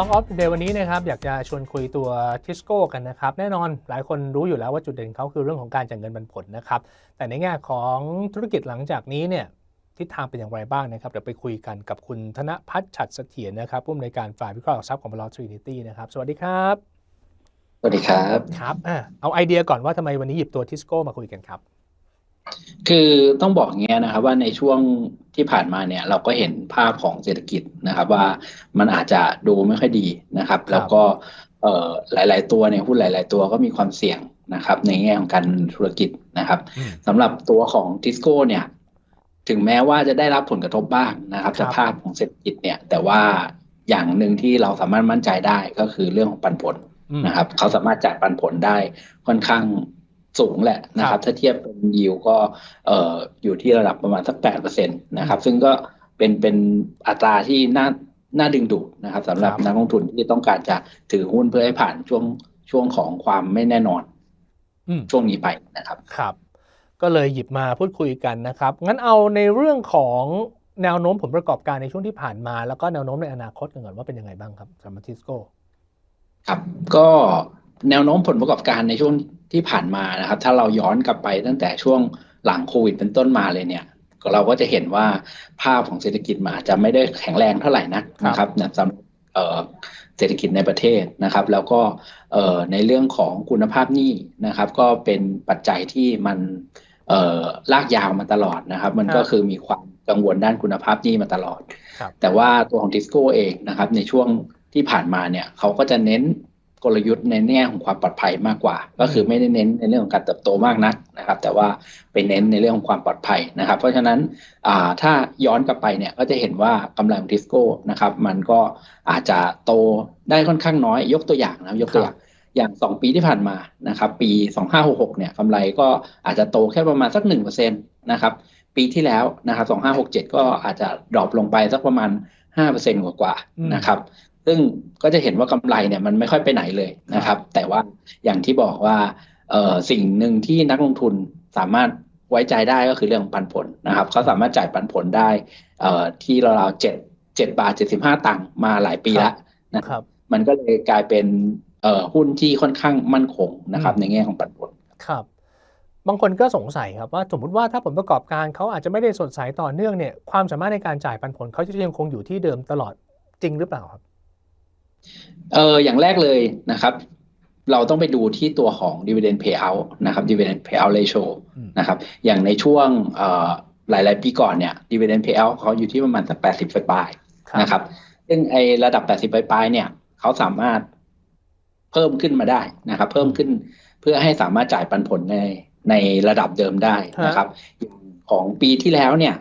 Stock of the Day วันนี้นะครับอยากจะชวนคุยตัวทิสโก้กันนะครับ แน่นอนหลายคนรู้อยู่แล้วว่าจุดเด่นเขาคือเรื่องของการจ่ายเงินปันผลนะครับ แต่ในแง่ของธุรกิจหลังจากนี้เนี่ยทิศทางเป็นอย่างไรบ้างนะครับ เดี๋ยวไปคุยกันกับคุณธนพัฒน์ฉัดเสถียรนะครับผู้อำนวยการฝ่ายวิเคราะห์หลักทรัพย์ของบลทรินิตี้นะครับ สวัสดีครับ สวัสดีครับครับอะเอาไอเดียก่อนว่าทำไมวันนี้หยิบตัวทิสโก้มาคุยกันครับ คือต้องบอกอย่างเงี้ยนะครับว่าในช่วงที่ผ่านมาเนี่ยเราก็เห็นภาพของเศรษฐกิจนะครับว่ามันอาจจะดูไม่ค่อยดีนะครับ แล้วก็เอ่อหลาย ๆ ตัวเนี่ยหุ้นหลาย ๆ ตัวก็มีความเสี่ยงนะครับ ในแง่ของการธุรกิจนะครับอืมสำหรับตัวของทิสโก้เนี่ยถึงแม้ว่าจะได้รับผลกระทบบ้างนะครับครับจากภาพของเศรษฐกิจเนี่ยแต่ว่าอย่างหนึ่งที่เราสามารถมั่นใจได้ก็คือเรื่องของปันผลอืมนะครับ เขาสามารถจ่ายปันผลได้ค่อนข้าง สูงแหละนะคครัรับบถ้าเทียบเป็นยิวก็เอ่ออยู่ที่ระดับประมาณสักแปดเปอร์เซ็นตนะครับซึ่งก็เป็นเป็นอัตราที่น่าน่าดึงดูดนะครับสำหรับครับนักลงทุนที่ต้องการจะถือหุ้นเพื่อให้ผ่านช่วงช่วงของความไม่แน่นอนอืมช่วงนี้ไปนะครับครับ ก็เลยหยิบมาพูดคุยกันนะครับ งั้นเอาในเรื่องของแนวโน้มผลประกอบการในช่วงที่ผ่านมา แล้วก็แนวโน้มในอนาคตกันก่อนว่าเป็นยังไงบ้างครับสำหรับทิสโก้ครับก็ แนวโน้มผลประกอบการในช่วงที่ผ่านมานะครับ ถ้าเราย้อนกลับไปตั้งแต่ช่วงหลังโควิดเป็นต้นมาเลยเนี่ยก็เราก็จะเห็นว่าภาพของเศรษฐกิจมันอาจจะไม่ได้แข็งแรงเท่าไหร่นักนะครับนะสำหรับเอ่อเศรษฐกิจในประเทศนะครับ แล้วก็เอ่อในเรื่องของคุณภาพหนี้นะครับ ก็เป็นปัจจัยที่มันเอ่อลากยาวมาตลอดนะครับ มันก็คือมีความกังวลด้านคุณภาพหนี้มาตลอดครับแต่ว่าตัวของทิสโก้เองนะครับ ในช่วงที่ผ่านมาเนี่ยเขาก็จะเน้น กลยุทธ์ในแง่ของความปลอดภัยมากกว่า ก็คือไม่ได้เน้นในเรื่องของการเติบโตมากนักนะครับ แต่ว่าไปเน้นในเรื่องของความปลอดภัยนะครับ เพราะฉะนั้นอ่าถ้าย้อนกลับไปเนี่ยก็จะเห็นว่ากำไรของทิสโก้นะครับ มันก็อาจจะโตได้ค่อนข้างน้อย ยกตัวอย่างนะครับยกตัวอย่างอย่างสองปีที่ผ่านมานะครับ ปีสองห้าหกหกเนี่ยกำไรก็อาจจะโตแค่ประมาณสักหนึ่งเปอร์เซ็นตนะครับปีที่แล้วนะครับสองห้าหกเจ็ดก็อาจจะดรอปลงไปสักประมาณห้าเปอร์เซ็นกว่าอืมๆนะครับ ซึ่งก็จะเห็นว่ากำไรเนี่ยมันไม่ค่อยไปไหนเลยนะครับ แต่ว่าอย่างที่บอกว่าเอ่อสิ่งหนึ่งที่นักลงทุนสามารถไว้ใจได้ก็คือเรื่องของปันผลนะครับเขาสามารถจ่ายปันผลได้เอ่อที่ราวๆเจ็ดเจ็ดบาทเจ็ดสิบห้าตังค์มาหลายปีแล้วนะคครับรับ มันก็เลยกลายเป็นเอ่อหุ้นที่ค่อนข้างมั่นคงนะครับอืมในแง่ของปันผลครับ บางคนก็สงสัยครับว่าสมมติว่าถ้าผลประกอบการเขาอาจจะไม่ได้สดใสต่อเนื่องเนี่ยความสามารถในการจ่ายปันผลเขาจะยังคงอยู่ที่เดิมตลอดจริงหรือเปล่าครับ เอออย่างแรกเลยนะครับ เราต้องไปดูที่ตัวของ dividend payout นะครับ dividend payout ratio อืมนะครับ อย่างในช่วงเอ่อหลาย ๆ ปีก่อนเนี่ย dividend payout เขาอยู่ที่ประมาณสักแปดสิบปลายๆนะครับ ซึ่งไอระดับแปดสิบปลายๆเนี่ย เขาสามารถเพิ่มขึ้นมาได้นะครับ เพิ่มขึ้นเพื่อให้สามารถจ่ายปันผลในในระดับเดิมได้นะครับอย่างของปีที่แล้วเนี่ย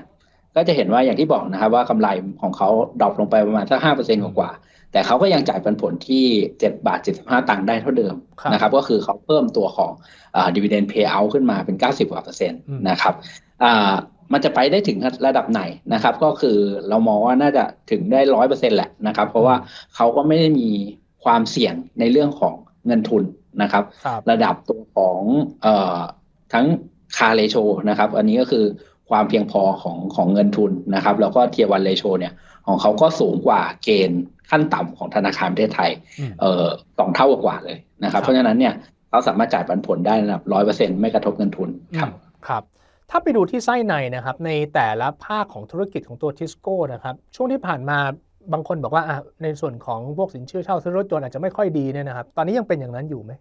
ก็จะเห็นว่าอย่างที่บอกนะครับว่ากำไรของเขาดรอปลงไปประมาณสักห้าเปอร์เซ็นกว่าๆแต่เขาก็ยังจ่ายปันผลที่เจ็ดบาทเจ็ดสิบห้าตังค์ได้เท่าเดิมครับนะครับ ก็คือเขาเพิ่มตัวของอ่า dividend payout ขึ้นมาเป็นเก้าสิบกว่าเปอร์เซ็นต์อืมนะครับอ่ามันจะไปได้ถึงระดับไหนนะครับ ก็คือเรามองว่าน่าจะถึงได้ร้อยเปอร์เซ็นแหละนะครับ เพราะว่าเขาก็ไม่ได้มีความเสี่ยงในเรื่องของเงินทุนนะครับครับระดับตัวของเอ่อทั้งคาเ t โชนะครับ อันนี้ก็คือ ความเพียงพอของของเงินทุนนะครับ แล้วก็เทียวันเ t โชเนี่ยของเขาก็สูงกว่าเกณฑ์ขั้นต่ำของธนาคารประเทศไทยอืมเอ่อสองเท่ากว่าเลยนะครับครับ เพราะฉะนั้นเนี่ยเขาสามารถจ่ายปันผลได้ระดับร้อยเปอร์เซ็นไม่กระทบเงินทุนครับอืมครับ ถ้าไปดูที่ไส้ในนะครับ ในแต่ละภาคของธุรกิจของตัวทิสโก้นะครับ ช่วงที่ผ่านมาบางคนบอกว่าอะในส่วนของพวกสินเชื่อเช่าซื้อรถยนต์อาจจะไม่ค่อยดีเนี่ยนะครับ ตอนนี้ยังเป็นอย่างนั้นอยู่ไหม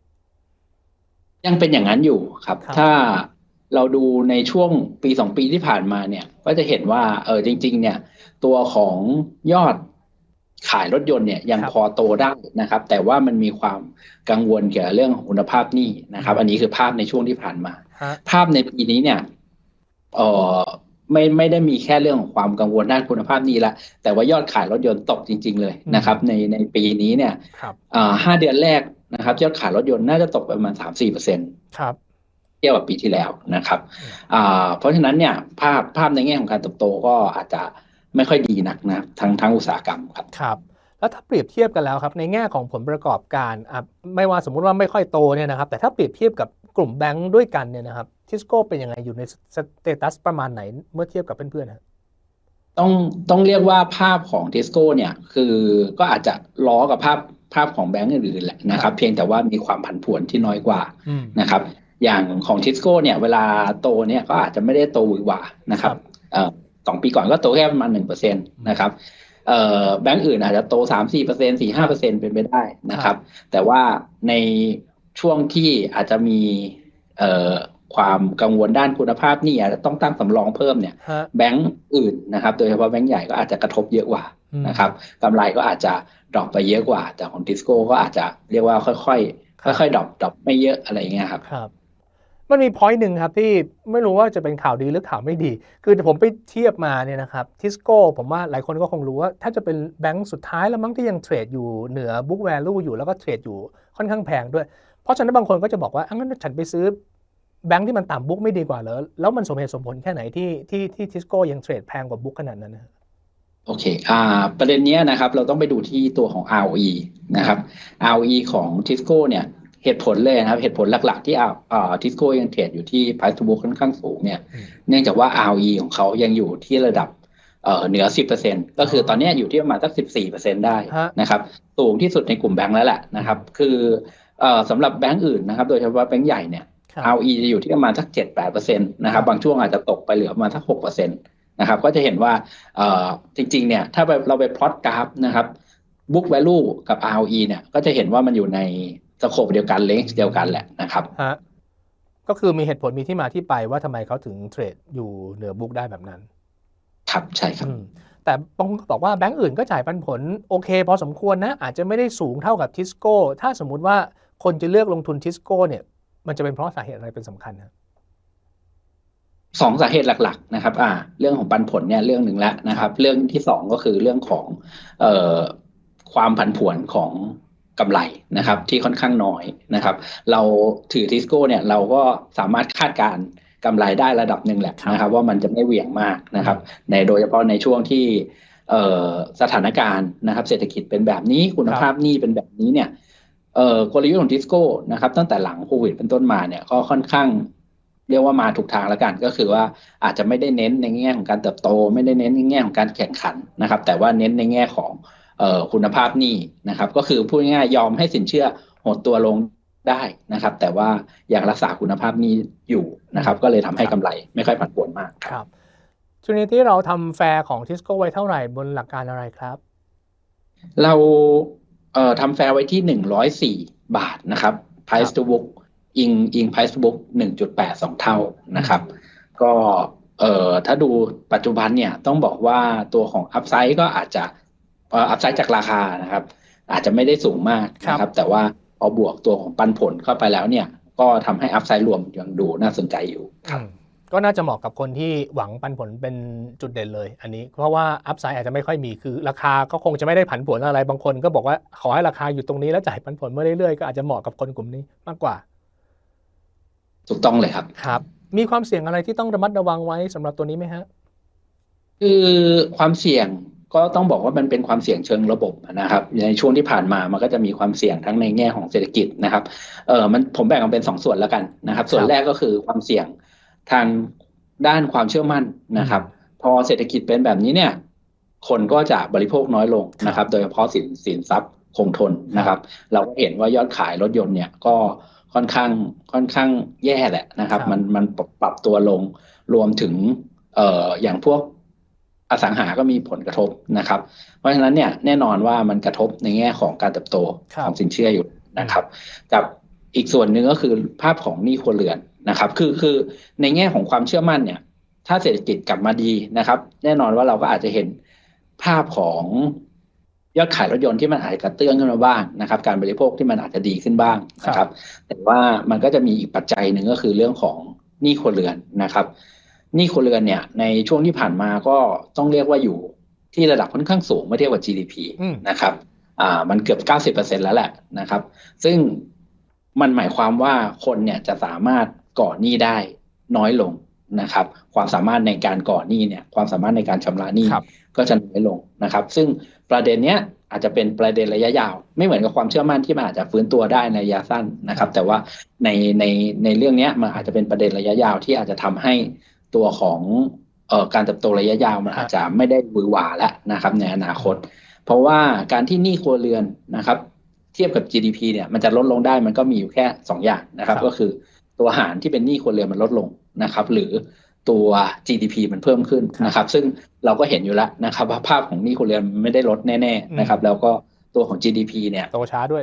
ยังเป็นอย่างนั้นอยู่ครับครับถ้า เราดูในช่วงปีสองปีที่ผ่านมาเนี่ย ก็จะเห็นว่า เออจริง ๆ เนี่ย ตัวของยอดขายรถยนต์เนี่ยยังครับพอโตได้นะครับ แต่ว่ามันมีความกังวลเกี่ยวกับเรื่องของคุณภาพหนี้นะครับ อันนี้คือภาพในช่วงที่ผ่านมาฮะภาพในปีนี้เนี่ยเออไม่ไม่ได้มีแค่เรื่องของความกังวลด้านคุณภาพหนี้ละ แต่ว่ายอดขายรถยนต์ตกจริง ๆ เลยนะครับ ในในปีนี้เนี่ยครับอ่าห้าเดือนแรกนะครับยอดขายรถยนต์น่าจะตกไปประมาณสามสี่เปอร์เซ็นต์ครับเทียบกับปีที่แล้วนะครับอืมอ่าเพราะฉะนั้นเนี่ยภาพภาพในแง่ของการเติบโตก็อาจจะไม่ค่อยดีนักนะทั้งทั้งอุตสาหกรรมครับครับแล้วถ้าเปรียบเทียบกันแล้วครับในแง่ของผลประกอบการอะไม่ว่าสมมุติว่าไม่ค่อยโตเนี่ยนะครับ แต่ถ้าเปรียบเทียบกับกลุ่มแบงค์ด้วยกันเนี่ยนะครับทิสโก้เป็นยังไงอยู่ในสเตตัสประมาณไหนเมื่อเทียบกับเพื่อนๆครับต้องต้องเรียกว่าภาพของทิสโก้เนี่ยคือก็อาจจะล้อกับภาพภาพของแบงก์อื่นๆแหละนะครับ เพียงแต่ว่ามีความผันผวนที่น้อยกว่าอืมนะครับ อย่างของทิสโก้เนี่ยเวลาโตเนี่ยก็อาจจะไม่ได้โตหวือหวานะครับครับเอ่อสองปีก่อนก็โตแค่ประมาณหนึ่งเปอร์เซ็นตนะครับเอ่อแบงก์อื่นอาจจะโตสามสี่เปอร์เซ็นสี่ห้าเปอร์เซ็นเป็นไปได้นะครับ แต่ว่าในช่วงที่อาจจะมีเอ่อความกังวลด้านคุณภาพหนี่อาจจะต้องตั้งสำรองเพิ่มเนี่ยฮะแบงก์อื่นนะครับ โดยเฉพาะแบงก์ใหญ่ก็อาจจะกระทบเยอะกว่าอืมนะครับกำไรก็อาจจะดรอปไปเยอะกว่า แต่ของทิสโก้ก็อาจจะเรียกว่าค่อยครับๆค่อยๆดรอปดรอปไม่เยอะอะไรอย่างเงี้ยครับครับ มันมีพอยต์หนึ่งครับที่ไม่รู้ว่าจะเป็นข่าวดีหรือข่าวไม่ดี คือผมไปเทียบมาเนี่ยนะครับทิสโก้ผมว่าหลายคนก็คงรู้ว่า ถ้าจะเป็นแบงก์สุดท้ายแล้วมั้งที่ยังเทรดอยู่เหนือ book value อยู่แล้วก็เทรดอยู่ค่อนข้างแพงด้วย เพราะฉะนั้นบางคนก็จะบอกว่าอะงั้นฉันไปซื้อแบงก์ที่มันต่ำบุ๊กไม่ดีกว่าเหรอแล้วมันสมเหตุสมผลแค่ไหนที่ที่ที่ทิสโก้ยังเทรดแพงกว่าบุ๊กขนาดนั้นนะโอเค อ่า ประเด็นเนี้ยนะครับ เราต้องไปดูที่ตัวของ ROE นะครับ ROE ของทิสโก้เนี่ย เหตุผลเลยนะครับ เหตุผลหลัก ๆ ที่อ่าอ่าทิสโก้ยังเทรดอยู่ที่ price to book ค่อนข้างสูงเนี่ยอืมเนื่องจากว่า ROE ของเขายังอยู่ที่ระดับเอ่อเหนือ 10%ก็คือตอนเนี้ยอยู่ที่ประมาณสัก 14%ได้ฮะนะครับ สูงที่สุดในกลุ่มแบงก์แล้วแหละนะครับ คือเอ่อสำหรับแบงก์อื่นนะครับ โดยเฉพาะแบงก์ใหญ่เนี่ยครับ ROE จะอยู่ที่ประมาณสักเจ็ดแปดเปอร์เซ็นต์นะครับ บางช่วงอาจจะตกไปเหลือประมาณสักหกเปอร์เซ็นต์นะครับ ก็จะเห็นว่าเอ่อจริงๆ เนี่ย ถ้าเราไปพลอตกราฟนะครับ book value กับ ROE เนี่ย ก็จะเห็นว่ามันอยู่ใน สโคปเดียวกันเลนส์เดียวกันแหละนะครับฮะก็คือมีเหตุผลมีที่มาที่ไปว่าทำไมเขาถึงเทรดอยู่เหนือบุ๊กได้แบบนั้น ครับใช่ครับอืมแต่บางคนก็บอกว่าแบงก์อื่นก็จ่ายปันผลโอเค พอสมควรนะ อาจจะไม่ได้สูงเท่ากับทิสโก้ ถ้าสมมุติว่าคนจะเลือกลงทุนทิสโก้เนี่ย มันจะเป็นเพราะสาเหตุอะไรเป็นสำคัญนะสองสาเหตุหลัก ๆ นะครับ อ่า เรื่องของปันผลเนี่ยเรื่องหนึ่งแล้วนะครับ เรื่องที่สองก็คือเรื่องของเอ่อความผันผวนของ กำไรนะครับที่ค่อนข้างน้อยนะครับ เราถือทิสโก้เนี่ยเราก็สามารถคาดการณ์กำไรได้ระดับหนึ่งแหละนะครับ ว่ามันจะไม่เหวี่ยงมากนะครับ ในโดยเฉพาะในช่วงที่เอ่อสถานการณ์นะครับ เศรษฐกิจเป็นแบบนี้คุณภาพหนี้เป็นแบบนี้เนี่ยเอ่อกลยุทธ์ของทิสโก้นะครับ ตั้งแต่หลังโควิดเป็นต้นมาเนี่ยก็ค่อนข้างเรียกว่ามาถูกทางแล้วกันก็คือว่าอาจจะไม่ได้เน้นในแง่ของการเติบโต ไม่ได้เน้นในแง่ของการแข่งขันนะครับ แต่ว่าเน้นในแง่ของเอ่อ คุณภาพหนี้นะครับ ก็คือพูดง่ายๆยอมให้สินเชื่อหดตัวลงได้นะครับ แต่ว่ายังรักษาคุณภาพหนี้อยู่นะครับ ก็เลยทำให้กำไรไม่ค่อยผันผวนมากครับช่วงนี้ที่เราทำแฟร์ของทิสโก้ไว้เท่าไหร่บนหลักการอะไรครับ เราเอ่อทำแฟร์ไว้ที่หนึ่งร้อยสี่บาทนะครับ price to book อิงอิง price to book หนึ่งจุดแปดสองเท่านะครับ ก็เอ่อถ้าดูปัจจุบันเนี่ยต้องบอกว่าตัวของ upside ก็อาจจะ เอ่อ upside จากราคานะครับ อาจจะไม่ได้สูงมากนะคครัรับบแต่ว่าพอบวกตัวของปันผลเข้าไปแล้วเนี่ย ก็ทำให้ upside รวมยังดูน่าสนใจอยู่ครับอืมก็น่าจะเหมาะกับคนที่หวังปันผลเป็นจุดเด่นเลย อันนี้เพราะว่าอัพไซด์อาจจะไม่ค่อยมีคือราคาก็คงจะไม่ได้ผันผวนอะไรบางคน ก็บอกว่าขอให้ราคาอยู่ตรงนี้แล้วจ่ายปันผลมาเรื่อยๆก็อาจจะเหมาะกับคนกลุ่มนี้มากกว่าถูกต้องเลยครับครับ มีความเสี่ยงอะไรที่ต้องระมัดระวังไว้สำหรับตัวนี้ไหมฮะคือความเสี่ยง ก็ต้องบอกว่ามันเป็นความเสี่ยงเชิงระบบนะครับ ในช่วงที่ผ่านมามันก็จะมีความเสี่ยงทั้งในแง่ของเศรษฐกิจนะครับเออมันผมแบ่งออกเป็นสองส่วนแล้วกันนะครับ ส่วนแรกก็คือความเสี่ยงทางด้านความเชื่อมั่นนะครับ พอเศรษฐกิจเป็นแบบนี้เนี่ย คนก็จะบริโภคน้อยลงนะครับ โดยเฉพาะสินสินทรัพย์คงทนนะครับ เราก็เห็นว่ายอดขายรถยนต์เนี่ยก็ค่อนข้างค่อนข้างแย่แหละนะครับครับมันมันปรับปรับตัวลงรวมถึงเอ่ออย่างพวก อสังหาก็มีผลกระทบนะครับ เพราะฉะนั้นเนี่ยแน่นอนว่ามันกระทบในแง่ของการเติบโตครับของสินเชื่ออยู่นะครับ กับอีกส่วนหนึ่งก็คือภาพของหนี้ครัวเรือนนะครับ คือคือในแง่ของความเชื่อมั่นเนี่ย ถ้าเศรษฐกิจกลับมาดีนะครับ แน่นอนว่าเราก็อาจจะเห็นภาพของยอดขายรถยนต์ที่มันอาจจะกระเตื้องขึ้นมาบ้างนะครับ การบริโภคที่มันอาจจะดีขึ้นบ้างนะครับ แต่ว่ามันก็จะมีอีกปัจจัยหนึ่งก็คือเรื่องของหนี้ครัวเรือนนะครับห นี้ครัวเรือนเนี่ย ในช่วงที่ผ่านมาก็ต้องเรียกว่าอยู่ที่ระดับค่อนข้างสูงเมื่อเทียบกับ GDP อืมนะครับ อ่า มันเกือบ 90%แล้วแหละนะครับ ซึ่งมันหมายความว่าคนเนี่ยจะสามารถก่อหนี้ได้น้อยลงนะครับ ความสามารถในการก่อหนี้เนี่ย ความสามารถในการชำระหนี้ครับก็จะน้อยลงนะครับ ซึ่งประเด็นเนี้ยอาจจะเป็นประเด็นระยะยาว ไม่เหมือนกับความเชื่อมั่นที่มันอาจจะฟื้นตัวได้ในระยะสั้นนะครับ แต่ว่าในในในเรื่องเนี้ยมันอาจจะเป็นประเด็นระยะยาวที่อาจจะทำให้ ตัวของเอ่อการเติบโตระยะยาวมันครับอาจจะไม่ได้หวือหวาแล้วนะครับ ในอนาคต เพราะว่าการที่หนี้ครัวเรือนนะครับ เทียบกับ GDP เนี่ยมันจะลดลงได้มันก็มีอยู่แค่สองอย่างนะครับครับ ก็คือตัวหารที่เป็นหนี้ครัวเรือนมันลดลงนะครับ หรือตัว GDP มันเพิ่มขึ้นนะครับ ซึ่งเราก็เห็นอยู่แล้วนะครับว่าภาพของหนี้ครัวเรือนมันไม่ได้ลดแน่ๆนะครับ แล้วก็ตัวของ GDP เนี่ยโตช้าด้วย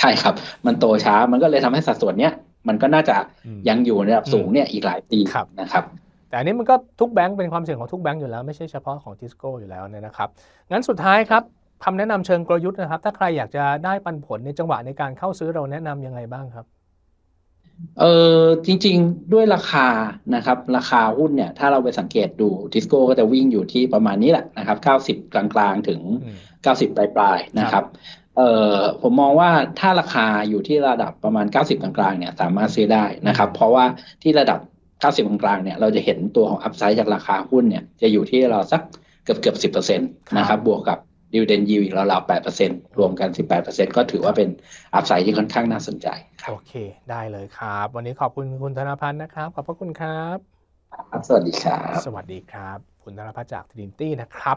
ใช่ครับ มันโตช้ามันก็เลยทำให้สัดส่วนเนี้ย มันก็น่าจะอืมยังอยู่ในระดับสูงเนี่ยอีกหลายปีครับนะครับแต่อันนี้มันก็ทุกแบงก์เป็นความเสี่ยงของทุกแบงก์อยู่แล้ว ไม่ใช่เฉพาะของทิสโก้อยู่แล้วเนี่ยนะครับ งั้นสุดท้ายครับคำแนะนำเชิงกลยุทธ์นะครับ ถ้าใครอยากจะได้ปันผลในจังหวะในการเข้าซื้อเราแนะนำยังไงบ้างครับ เออจริง ๆ ด้วยราคานะครับ ราคาหุ้นเนี่ย ถ้าเราไปสังเกตดูทิสโก้ก็จะวิ่งอยู่ที่ประมาณนี้แหละนะครับ 90 กลางๆ ถึงอืม90 ปลายๆนะครับ เอ่อผมมองว่าถ้าราคาอยู่ที่ระดับประมาณ 90 กลางๆเนี่ยสามารถซื้อได้นะครับ เพราะว่าที่ระดับ 90 กลางๆเนี่ยเราจะเห็นตัวของอัพไซด์จากราคาหุ้นเนี่ยจะอยู่ที่เราสักเกือบเกือบ10%นะครับบวกกับดิวเดนยิวอีกราวๆ8%รวมกัน18%ก็ถือว่าเป็นอัพไซด์ที่ค่อนข้างน่าสนใจครับโอเค ได้เลยครับ วันนี้ขอบคุณคุณธนพัฒน์นะครับ ขอบพระคุณครับครับสวัสดีครับ สวัสดีครับ คุณธนพัฒน์จากทรินตี้นะครับ